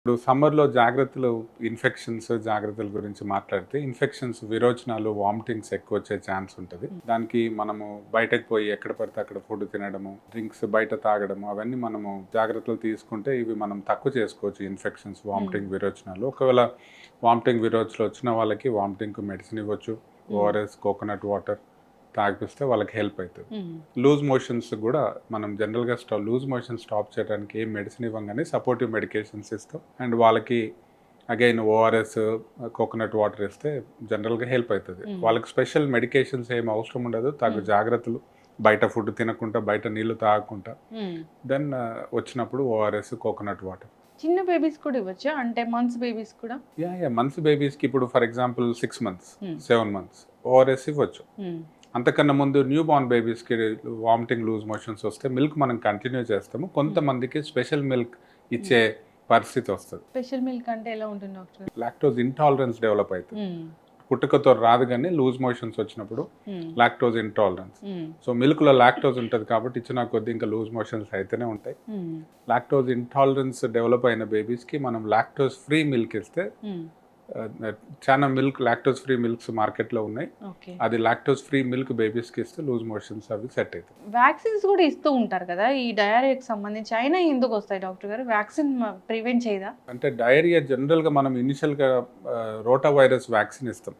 ఇప్పుడు సమ్మర్లో జాగ్రత్తలు ఇన్ఫెక్షన్స్ జాగ్రత్తల గురించి మాట్లాడితే ఇన్ఫెక్షన్స్ విరోచనాలు వామిటింగ్స్ ఎక్కువ వచ్చే ఛాన్స్ ఉంటుంది. దానికి మనము బయటకు పోయి ఎక్కడ పడితే అక్కడ ఫుడ్ తినడము డ్రింక్స్ బయట తాగడము అవన్నీ మనము జాగ్రత్తలు తీసుకుంటే ఇవి మనం తక్కువ చేసుకోవచ్చు. ఇన్ఫెక్షన్స్ వామిటింగ్ విరోచనాలు. ఒకవేళ వామిటింగ్ విరోచనలు వచ్చిన వాళ్ళకి వామిటింగ్ మెడిసిన్ ఇవ్వచ్చు. ఓఆర్ఎస్ కోకోనట్ వాటర్ తాగిపిస్తే వాళ్ళకి హెల్ప్ అవుతుంది లూజ్ మోషన్స్ కూడా మనం జనరల్గా స్టా లూజ్ మోషన్ స్టాప్ చేయడానికి ఏం మెడిసిన్ ఇవ్వగానే సపోర్టివ్ మెడికేషన్స్ ఇస్తాం. అండ్ వాళ్ళకి అగైన్ ఓఆర్ఎస్ కోకోనట్ వాటర్ ఇస్తే జనరల్గా హెల్ప్ అవుతుంది. వాళ్ళకి స్పెషల్ మెడికేషన్స్ ఏం అవసరం ఉండదు. తగు. జాగ్రత్తలు. బయట ఫుడ్ తినకుండా బయట నీళ్ళు తాగకుండా. దెన్ వచ్చినప్పుడు ఓఆర్ఎస్ కోకోనట్ వాటర్ చిన్న బేబీస్ కూడా ఇవ్వచ్చా? అంటే మంత్స్ బేబీస్ కూడా? యా యా మంత్స్ బేబీస్కి ఇప్పుడు for example six months. Seven months ORS ఇవ్వచ్చు. అంతకన్నా ముందు న్యూ బార్న్ బేబీస్కి వామిటింగ్ లూజ్ మోషన్స్ వస్తే మిల్క్ మనం కంటిన్యూ చేస్తాము. కొంతమందికి స్పెషల్ మిల్క్ ఇచ్చే పరిస్థితి వస్తుంది. స్పెషల్ మిల్క్ అంటే ఎలా ఉంటుంది డాక్టర్? లాక్టోజ్ ఇంటాలరెన్స్ డెవలప్ అవుతుంది. మ్మ్. పుట్టుకతో రాదు కానీ లూజ్ మోషన్స్ వచ్చినప్పుడు. Lactose intolerance. సో మిల్క్లో లాక్టోజ్ ఉంటుంది కాబట్టి ఇచ్చిన కొద్ది ఇంకా లూజ్ మోషన్స్ అయితేనే ఉంటాయి. లాక్టోజ్ ఇంటాలరెన్స్ డెవలప్ అయిన బేబీస్కి మనం లాక్టోజ్ ఫ్రీ మిల్క్ ఇస్తే చాలా మిల్క్ లాక్టోజ్ ఫ్రీ మిల్క్స్ మార్కెట్లో ఉన్నాయి. అది లాక్టోజ్ ఫ్రీ మిల్క్ బేబీస్కి ఇస్తే లూజ్ మోషన్స్ అవి సెట్ అవుతాయి. వ్యాక్సిన్స్ కూడా ఇస్తూ ఉంటారు కదా ఈ డయారియాకి సంబంధించి. అయినా ఎందుకు వస్తాయి డాక్టర్ గారు? వ్యాక్సిన్ ప్రివెంట్ చేయదా? అంటే డయేరియా జనరల్గా మనం ఇనిషియల్గా రోటా వైరస్ వ్యాక్సిన్ ఇస్తాం.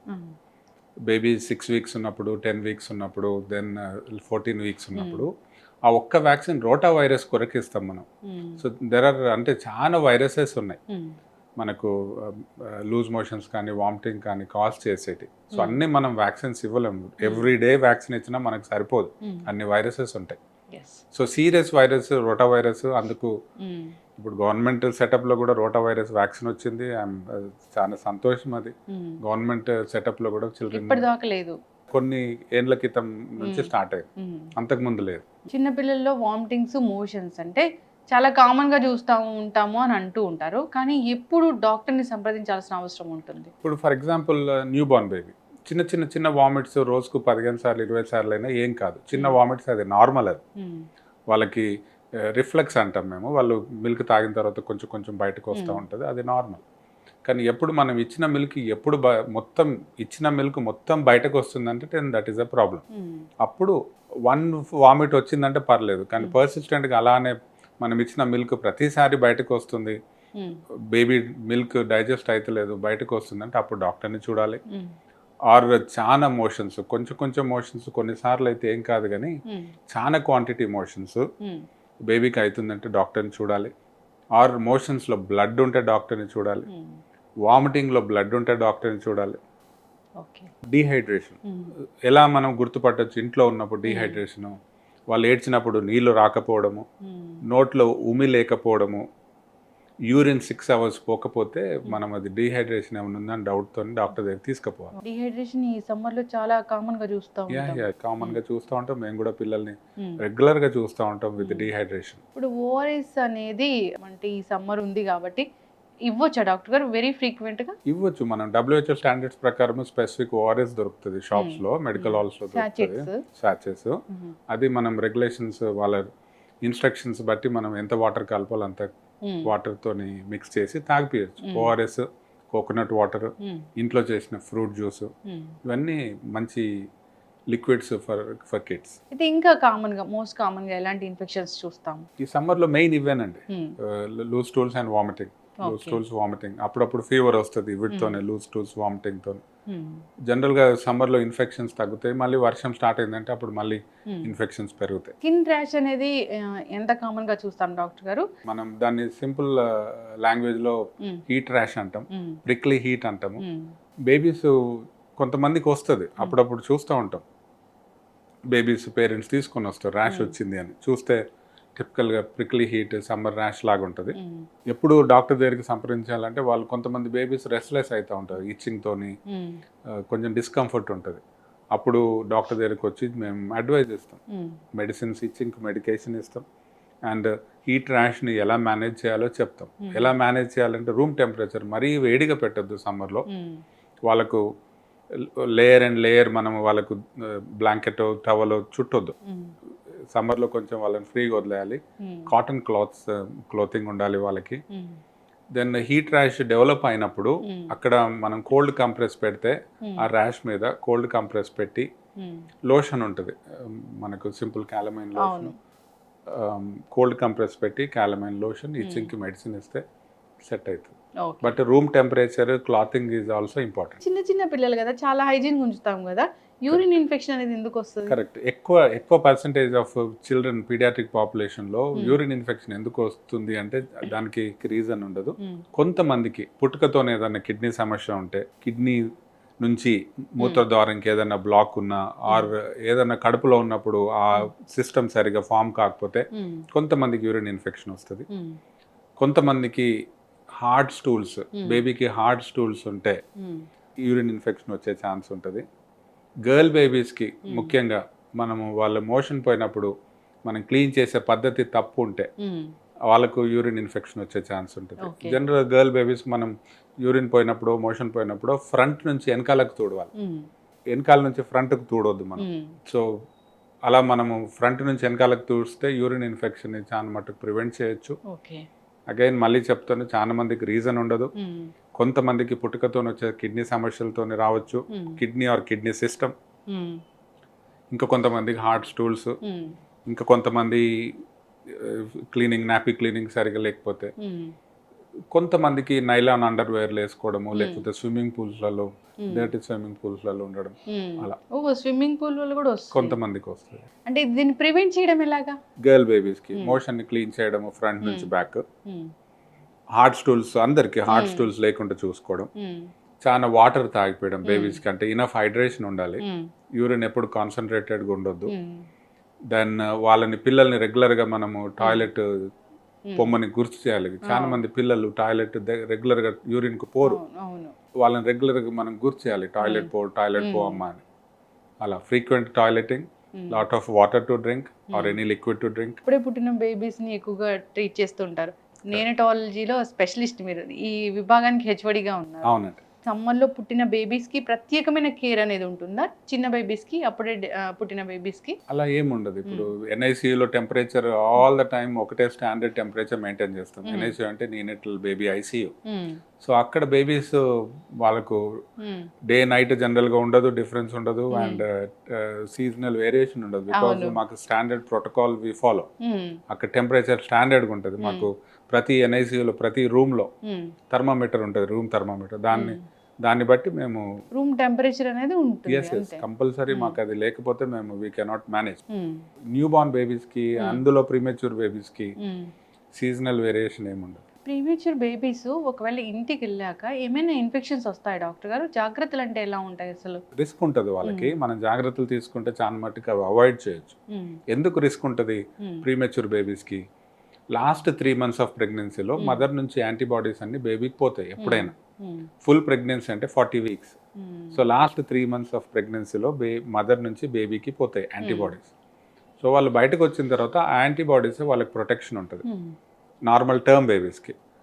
బేబీ సిక్స్ వీక్స్ ఉన్నప్పుడు టెన్ వీక్స్ ఉన్నప్పుడు దెన్ ఫోర్టీన్ వీక్స్ ఉన్నప్పుడు ఆ ఒక్క వ్యాక్సిన్ రోటా వైరస్ కొరకు ఇస్తాం మనం. సో దెర్ ఆర్ అంటే చాలా వైరసెస్ ఉన్నాయి. మ్మ్. మనకు లూజ్ మోషన్స్ కానీ వామిటింగ్ కానీ కాజ్ చేసేటి సో Hmm. అన్నీ మనం వ్యాక్సిన్స్ ఇవ్వలేము ఎవ్రీ డే వ్యాక్సిన్ ఇచ్చినా మనకు సరిపోదు మ్మ్. అన్ని వైరసెస్ ఉంటాయి so serious virus rotavirus అందుకు. ఇప్పుడు గవర్నమెంట్ సెటప్లో కూడా రోటా వైరస్ వ్యాక్సిన్ వచ్చింది చాలా సంతోషం అది. గవర్నమెంట్ సెటప్లో కూడా చిల్డ్రన్ లేదు కొన్ని ఏండ్ల క్రితం నుంచి Hmm. స్టార్ట్ అయ్యింది. అంతకు ముందు లేదు చిన్న పిల్లల్లో వామిటింగ్స్ మోషన్స్ అంటే చాలా కామన్గా చూస్తూ ఉంటాము అని అంటూ ఉంటారు కానీ ఎప్పుడు డాక్టర్ని సంప్రదించాల్సిన అవసరం ఉంటుంది ఇప్పుడు for example newborn baby చిన్న చిన్న చిన్న వామిట్స్ రోజుకు పదిహేను సార్లు ఇరవై సార్లు అయినా ఏం కాదు చిన్న Hmm. వామిట్స్ అది నార్మల్ అది మ్మ్. వాళ్ళకి రిఫ్లెక్స్ అంటాం మేము వాళ్ళు మిల్క్ తాగిన తర్వాత కొంచెం కొంచెం బయటకు వస్తూ Hmm. ఉంటుంది అది నార్మల్ కానీ ఎప్పుడు మనం ఇచ్చిన మిల్క్ ఎప్పుడు బ- మొత్తం ఇచ్చిన మిల్క్ మొత్తం బయటకు వస్తుందంటే then that is a problem. అప్పుడు వన్ వామిట్ వచ్చిందంటే పర్లేదు కానీ Hmm. పర్సిస్టెంట్గా అలానే మనం ఇచ్చిన మిల్క్ ప్రతిసారి బయటకు వస్తుంది. బేబీ మిల్క్ డైజెస్ట్ అవుతలేదు బయటకు వస్తుందంటే అప్పుడు డాక్టర్ని చూడాలి. ఆర్ చాలా మోషన్స్ కొంచెం కొంచెం మోషన్స్ కొన్నిసార్లు అయితే ఏం కాదు కానీ. చాలా క్వాంటిటీ మోషన్స్. బేబీకి అవుతుందంటే డాక్టర్ని చూడాలి ఆర్ మోషన్స్లో బ్లడ్ ఉంటే డాక్టర్ని చూడాలి. వామిటింగ్లో బ్లడ్ ఉంటే డాక్టర్ని చూడాలి డీహైడ్రేషన్. ఎలా మనం గుర్తుపట్టొచ్చు ఇంట్లో ఉన్నప్పుడు డీహైడ్రేషన్ వాళ్ళు ఏడ్చినప్పుడు నీళ్ళు రాకపోవడము. నోట్లో ఉమి లేకపోవడము యూరిన్ సిక్స్ అవర్స్ పోకపోతే మనం అది డీహైడ్రేషన్ ఏమైనా ఉందని డౌట్తో డాక్టర్ దగ్గర తీసుకుపోవాలి. డిహైడ్రేషన్ ఈ సమ్మర్లో చాలా కామన్గా చూస్తూ కామన్గా చూస్తూ ఉంటాం. మేము కూడా పిల్లల్ని. రెగ్యులర్గా చూస్తూ ఉంటాం విత్. డీహైడ్రేషన్. ఇప్పుడు ఓఆర్ఎస్ అనేది అంటే ఈ సమ్మర్ ఉంది కాబట్టి ఇవ్వచ్చా డాక్టర్ గారు? వెరీ ఫ్రీక్వెంట్గా ఇవ్వచ్చు. మనం డబ్ల్యూహెచ్ఓ స్టాండర్డ్స్ ప్రకారం స్పెసిఫిక్ ఓఆర్ఎస్ దొరుకుతుంది షాప్స్లో మెడికల్. హాల్స్లో దొరుకుతుంది. సాచెస్ అది మనం రెగ్యులేషన్స్ వాళ్ళ ఇన్స్ట్రక్షన్స్ బట్టి మనం ఎంత వాటర్ కలపాలో అంత వాటర్ తోని మిక్స్ చేసి తాగిపియచ్చు. ఓఆర్ఎస్ కోకోనట్ వాటర్ ఇంట్లో చేసిన ఫ్రూట్ జ్యూస్ ఇవన్నీ మంచి లిక్విడ్స్ ఫర్ ఫర్ కిడ్స్. అయితే ఇంకా కామన్గా మోస్ట్ కామన్గా ఎలాంటి ఇన్ఫెక్షన్స్ చూస్తాం ఈ సమ్మర్లో మెయిన్ ఇవేనండి మ్మ్. Loose stools and vomiting. Loose Okay. Stools vomiting. అప్పుడప్పుడు ఫీవర్ వస్తుంది వీటితోనే లూజ్ టూల్స్ వామిటింగ్తో మ్మ్. జనరల్గా సమ్మర్లో ఇన్ఫెక్షన్స్ తగ్గుతాయి. మళ్ళీ వర్షం స్టార్ట్ అయిందంటే అప్పుడు మళ్ళీ. ఇన్ఫెక్షన్స్ పెరుగుతాయి. స్కిన్ ర్యాష్ అనేది ఎంత కామన్గా చూస్తాం డాక్టర్ గారు? మనం దాన్ని సింపుల్ లాంగ్వేజ్లో మ్మ్. హీట్ ర్యాష్ అంటాం. ప్రిక్లీ హీట్ అంటాము. బేబీస్ కొంతమందికి వస్తుంది. అప్పుడప్పుడు చూస్తూ ఉంటాం. బేబీస్ పేరెంట్స్ తీసుకొని వస్తారు ర్యాష్ Hmm. వచ్చింది అని చూస్తే టిపికల్గా ప్రిక్లీ హీట్ సమ్మర్ ర్యాష్ లాగా ఉంటుంది మ్మ్. ఎప్పుడు డాక్టర్ దగ్గరికి సంప్రదించాలంటే వాళ్ళు కొంతమంది బేబీస్ రెస్ట్లెస్ అవుతూ ఉంటారు ఇచ్చింగ్తోని మ్మ్. కొంచెం డిస్కంఫర్ట్ ఉంటుంది అప్పుడు డాక్టర్ దగ్గరికి వచ్చి మేము అడ్వైజ్ ఇస్తాం. మెడిసిన్స్ ఇచ్చి ఇంక మెడికేషన్ ఇస్తాం అండ్ హీట్ ర్యాష్ని ఎలా మేనేజ్ చేయాలో చెప్తాం Hmm. ఎలా మేనేజ్ చేయాలంటే రూమ్ టెంపరేచర్ మరీ వేడిగా పెట్టద్దు సమ్మర్లో మ్మ్. వాళ్ళకు లేయర్ అండ్ లేయర్ మనం వాళ్ళకు బ్లాంకెట్ టవల్ చుట్టొద్దు మ్మ్. సమ్మర్లో కొంచెం వాళ్ళని ఫ్రీగా వదిలేయాలి. కాటన్ క్లాత్స్ క్లోతింగ్ ఉండాలి వాళ్ళకి. దెన్ హీట్ ర్యాష్ డెవలప్ అయినప్పుడు. అక్కడ మనం కోల్డ్ కంప్రెస్ పెడితే. ఆ ర్యాష్ మీద కోల్డ్ కంప్రెస్ పెట్టి లోషన్ ఉంటుంది మనకు simple calamine lotion cold compress పెట్టి క్యాలమైన్ లోషన్ ఇచ్చింగ్కి మెడిసిన్ ఇస్తే సెట్ అవుతుంది but room temperature clothing is also important చిన్న చిన్న పిల్లలు కదా చాలా హైజీన్ ఉంచుతాం కదా. యూరిన్ ఇన్ఫెక్షన్ అనేది ఎందుకు వస్తుంది? కరెక్ట్ ఎక్కువ ఎక్కువ పర్సంటేజ్ ఆఫ్ చిల్డ్రన్ పీడియాట్రిక్ పాపులేషన్లో Hmm. యూరిన్ ఇన్ఫెక్షన్ ఎందుకు వస్తుంది అంటే దానికి రీజన్ ఉండదు. ఉమ్, కొంతమందికి పుట్టుకతోనే ఏదైనా కిడ్నీ సమస్య ఉంటే కిడ్నీ నుంచి మూత్రద్వారంకి ఏదైనా బ్లాక్ ఉన్నా ఆర్ ఏదైనా కడుపులో ఉన్నప్పుడు ఆ సిస్టమ్ సరిగా ఫామ్ కాకపోతే కొంతమందికి యూరిన్ ఇన్ఫెక్షన్ వస్తుంది. కొంతమందికి హార్డ్ స్టూల్స్. బేబీకి హార్డ్ స్టూల్స్ ఉంటే యూరిన్ ఇన్ఫెక్షన్ వచ్చే ఛాన్స్ ఉంటుంది. గర్ల్ బేబీస్కి. ముఖ్యంగా మనము వాళ్ళ మోషన్ పోయినప్పుడు మనం క్లీన్ చేసే పద్ధతి తప్పు ఉంటే వాళ్ళకు యూరిన్ ఇన్ఫెక్షన్ వచ్చే ఛాన్స్ ఉంటుంది. జనరల్ గర్ల్ బేబీస్ మనం యూరిన్ పోయినప్పుడు మోషన్ పోయినప్పుడు ఫ్రంట్ నుంచి వెనకాలకు తూడవాలి. వెనకాల నుంచి ఫ్రంట్కి తూడొద్దు మనం. సో అలా మనము ఫ్రంట్ నుంచి వెనకాలకు తూడిస్తే యూరిన్ ఇన్ఫెక్షన్ చాలా మటుకు ప్రివెంట్ చేయొచ్చు. ఓకే. అగైన్ మళ్ళీ చెప్తాను చాలా మందికి రీజన్ ఉండదు. కొంతమందికి పుట్టుకతో వచ్చే కిడ్నీ సమస్యలతో రావచ్చు. Kidney or kidney system. ఇంకా కొంతమందికి హార్ట్ స్టూల్స్. ఇంకా కొంతమంది క్లీనింగ్ నాపీ క్లీనింగ్ సరిగా లేకపోతే. కొంతమందికి నైలాన్ అండర్ వేర్ వేసుకోవడము లేకపోతే స్విమ్మింగ్ పూల్స్లలో డర్టీ స్విమ్మింగ్ పూల్స్లలో ఉండడం. అలా. ఓ స్విమ్మింగ్ పూల్ కూడా వస్తుంది కొంతమందికి వస్తుంది అంటే దీన్ని ప్రివెంట్ చేయడం ఎలాగా గర్ల్ బేబీస్కి Hmm. మోషన్ని క్లీన్ చేయడము ఫ్రంట్ నుంచి. బ్యాక్ హార్ట్ స్టూల్స్ అందరికి హార్ట్. స్టూల్స్ లేకుండా చూసుకోవడం చాలా వాటర్ తాగిపోయడం Hmm. బేబీస్కి అంటే ఇనఫ్ హైడ్రేషన్ ఉండాలి యూరిన్ ఎప్పుడు కాన్సన్ట్రేటెడ్గా ఉండొద్దు దెన్ వాళ్ళని పిల్లల్ని రెగ్యులర్గా మనము టాయిలెట్. పొమ్మని గుర్తు చేయాలి. చాలా మంది పిల్లలు టాయిలెట్ రెగ్యులర్గా యూరిన్కు పోరు వాళ్ళని రెగ్యులర్గా మనం గుర్తు చేయాలి. టాయిలెట్ పో టాయిలెట్ పో. అమ్మా అని. అలా frequent toileting. Lot of water to drink or. Any liquid to drink ఇప్పుడే పుట్టిన బేబీస్ని ఎక్కువగా ట్రీట్ చేస్తుంటారు. నేనటాలజీలో స్పెషలిస్ట్ మీరు. ఈ విభాగానికి హెచ్వడిగా ఉన్నారు. అవునండి. సమ్మర్లో పుట్టిన బేబీస్కి ప్రత్యేకమైన కేర్ అనేది ఉంటుందా? చిన్న బేబీస్కి అప్పుడే పుట్టిన బేబీస్కి అలా ఏముండదు. ఇప్పుడు ఎన్ఐసియులో టెంపరేచర్ ఆల్ ద టైమ్ ఒకటే స్టాండర్డ్ టెంపరేచర్ మెయింటైన్ చేస్తాం. ఎన్ఐసియు అంటే నీనెటల్ బేబీ ఐసీయూ. సో అక్కడ బేబీస్ వాళ్ళకు ఉమ్, డే నైట్ జనరల్గా ఉండదు డిఫరెన్స్ ఉండదు Hmm. అండ్ సీజనల్ వేరియేషన్ ఉండదు బికాస్. మాకు standard protocol we follow um, అక్కడ టెంపరేచర్ స్టాండర్డ్గా ఉంటుంది మాకు ప్రతి ఎన్ఐసియులో ప్రతి రూమ్లో ఉమ్, థర్మామీటర్ ఉంటుంది రూమ్ థర్మామీటర్ దాన్ని. దాన్ని బట్టి మేము రూమ్ టెంపరేచర్ అనేది ఉంటుంది ఎస్ ఎస్ కంపల్సరీ Hmm. మాకు అది లేకపోతే మేము we cannot manage new born బేబీస్కి Hmm. అందులో ప్రీమెచ్యూర్ బేబీస్కి ఉమ్. సీజనల్ వేరియేషన్ ఏముండదు ప్రీమేచర్ బేబీస్ ఒకవేళ ఇంటికి వెళ్ళాక ఏమైనా ఇన్ఫెక్షన్స్ వస్తాయి డాక్టర్ గారు? జాగ్రత్తలు అంటే ఎలా ఉంటాయి అసలు? రిస్క్ ఉంటుంది వాళ్ళకి. మనం జాగ్రత్తలు తీసుకుంటే చాలా మట్టుకు అవి అవాయిడ్ చేయొచ్చు. ఎందుకు రిస్క్ ఉంటుంది ప్రీమెచ్యూర్ బేబీస్కి? లాస్ట్ త్రీ మంత్స్ ఆఫ్ ప్రెగ్నెన్సీలో. మదర్ నుంచి యాంటీబాడీస్ అన్ని బేబీకి పోతాయి ఎప్పుడైనా. ఫుల్ ప్రెగ్నెన్సీ అంటే forty weeks. So last three months of ప్రెగ్నెన్సీలో బే మదర్ నుంచి బేబీకి పోతాయి యాంటీబాడీస్. సో వాళ్ళు బయటకు వచ్చిన తర్వాత ఆ యాంటీబాడీస్ వాళ్ళకి ప్రొటెక్షన్ ఉంటుంది. Normal term బేబీస్కి.